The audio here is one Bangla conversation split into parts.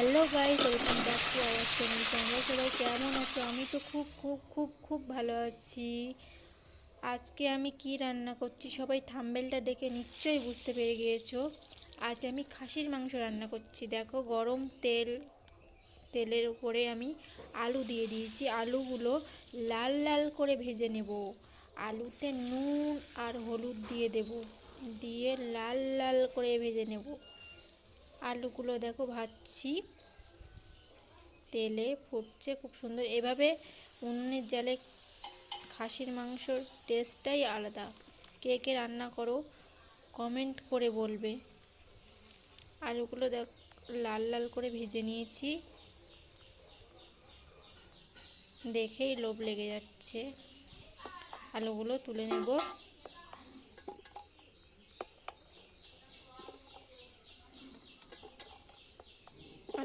Hello guys, welcome back to our channel তোমরা সবাই কেমন আছো? আমি তো খুব খুব খুব খুব ভালো আছি। আজকে আমি কি রান্না করছি সবাই থাম্বেলটা দেখে নিশ্চয়ই বুঝতে পেরে গিয়েছো। আজ আমি খাসির মাংস রান্না করছি। দেখো, গরম তেল, তেলের উপরে আমি আলু দিয়ে দিয়েছি। আলুগুলো লাল লাল করে ভেজে নেব। আলুতে নুন আর হলুদ দিয়ে দেব। দিয়ে লাল লাল করে ভেজে নেব। আলুগুলো দেখো ভাজছি। তেলে ফুটছে, খুব সুন্দর। এভাবে উনুনের জালে খাসির মাংসর টেস্টটাই আলাদা। কে কে রান্না করো কমেন্ট করে বলবে। আলুগুলো দেখ, লাল লাল করে ভেজে নিয়েছি। দেখেই লোভ লেগে যাচ্ছে। আলুগুলো তুলে নেব।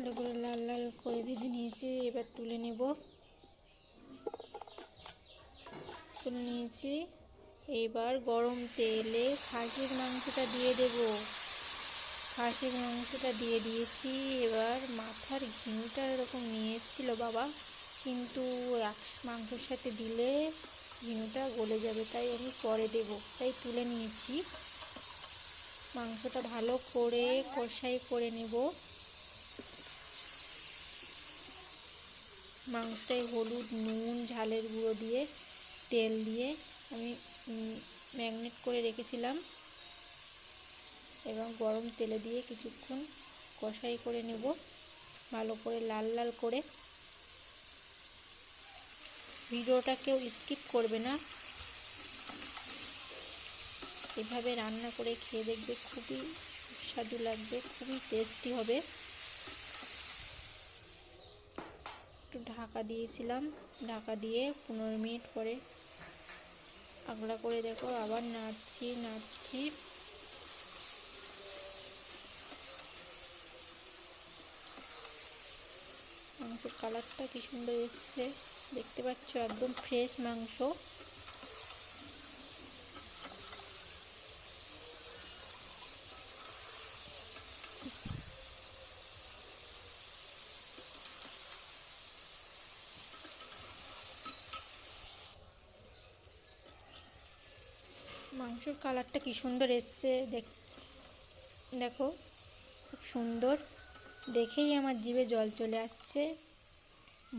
আলুগুলো লাল লাল করে ভেজে নিয়েছি, এবার তুলে নেব। তুলে নিয়েছি। এবার গরম তেলে খাসির মাংসটা দিয়ে দেব। খাসির মাংসটা দিয়ে দিয়েছি। এবার মাথার ঘিউটা এরকম নিয়ে এসেছিল বাবা, কিন্তু মাংসের সাথে দিলে ঘিউটা গলে যাবে, তাই আমি পরে দেব। তাই তুলে নিয়েছি। মাংসটা ভালো করে কষাই করে নেব। মাংসটায় হলুদ, নুন, ঝালের গুঁড়ো দিয়ে, তেল দিয়ে আমি ম্যাগনেট করে রেখেছিলাম। এবং গরম তেলে দিয়ে কিছুক্ষণ কষাই করে নেব। ভালো করে লাল লাল করে। ভিডিওটা কেউ স্কিপ করবে না। এভাবে রান্না করে খেয়ে দেখবে খুবই সুস্বাদু লাগবে, খুবই টেস্টি হবে একটু ঢাকা দিয়েছিলাম। ঢাকা দিয়ে পনেরো মিনিট পরে আগলা করে দেখো, আবার নাড়ছি নাড়ছি। মাংসের কালারটা কি সুন্দর এসছে, দেখতে পাচ্ছ? একদম ফ্রেশ মাংস। মাংসর কালারটা কি সুন্দর এসছে দেখ খুব সুন্দর। দেখেই আমার জিভে জল চলে আসছে।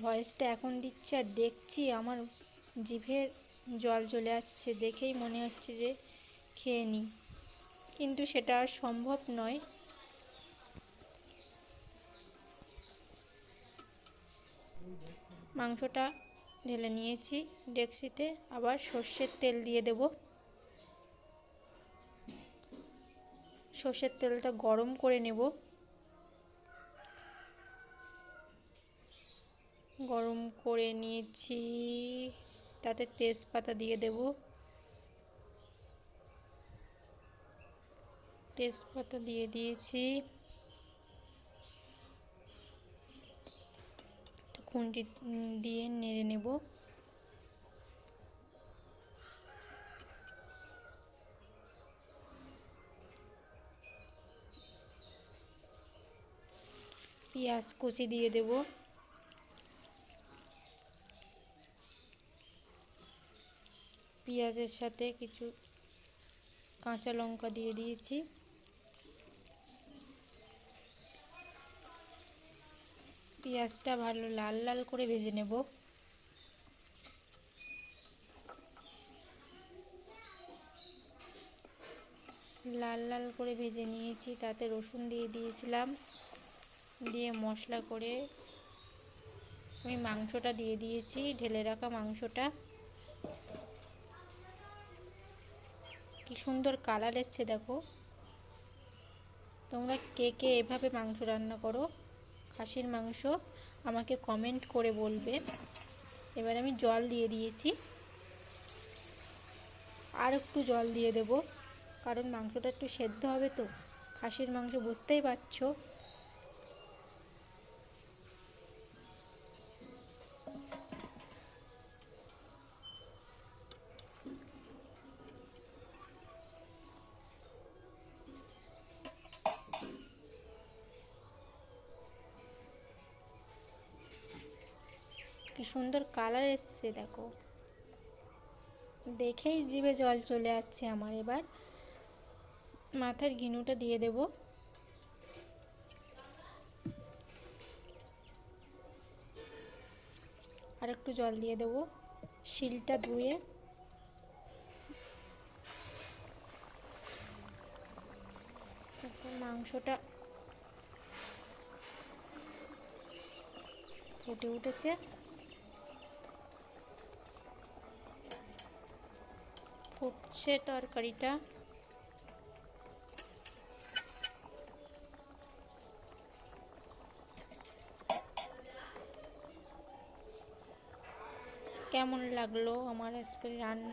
ভয়েসটা এখন দিচ্ছি আর দেখছি আমার জিভে জল চলে আসছে। দেখেই মনে হচ্ছে যে খেয়ে নিই কিন্তু সেটা আর সম্ভব নয়। মাংসটা ঢেলে নিয়েছি। ডেকচিতে আবার সর্ষের তেল দিয়ে দেব। সর্ষের তেলটা গরম করে নেব। গরম করে নিয়েছি, তাতে তেজপাতা দিয়ে দেব। তেজপাতা দিয়ে দিয়েছি। খুন্তি দিয়ে নেড়ে নেব। পেঁয়াজ কুচি দিয়ে দেব। পেঁয়াজের সাথে কিছু কাঁচা লঙ্কা দিয়ে দিয়েছি। পেঁয়াজটা ভালো লাল লাল করে ভেজে নেব। লাল লাল করে ভেজে নিয়েছি, তাতে রসুন দিয়ে দিয়েছিলাম। দিয়ে মশলা করে আমি মাংসটা দিয়ে দিয়েছি, ঢেলে রাখা মাংসটা। কি সুন্দর কালার এসছে দেখো। তোমরা কে কে এভাবে মাংস রান্না করো, খাসির মাংস আমাকে কমেন্ট করে বলবে। এবার আমি জল দিয়ে দিয়েছি। আর একটু জল দিয়ে দেব, কারণ মাংসটা একটু সেদ্ধ হবে তো। খাসির মাংস বুঝতেই পারছ। সুন্দর কালার এসছে, দেখো। দেখেই জিভে জল চলে যাচ্ছে আমার এবার। মাথার ঘিনুটা দিয়ে দেব। আর একটু জল দিয়ে দেবো, শিলটা ধুয়ে। মাংসটা ফুটে উঠেছে। ফুটছে তরকারিটা। কেমন লাগল আমার আজকের রান্না?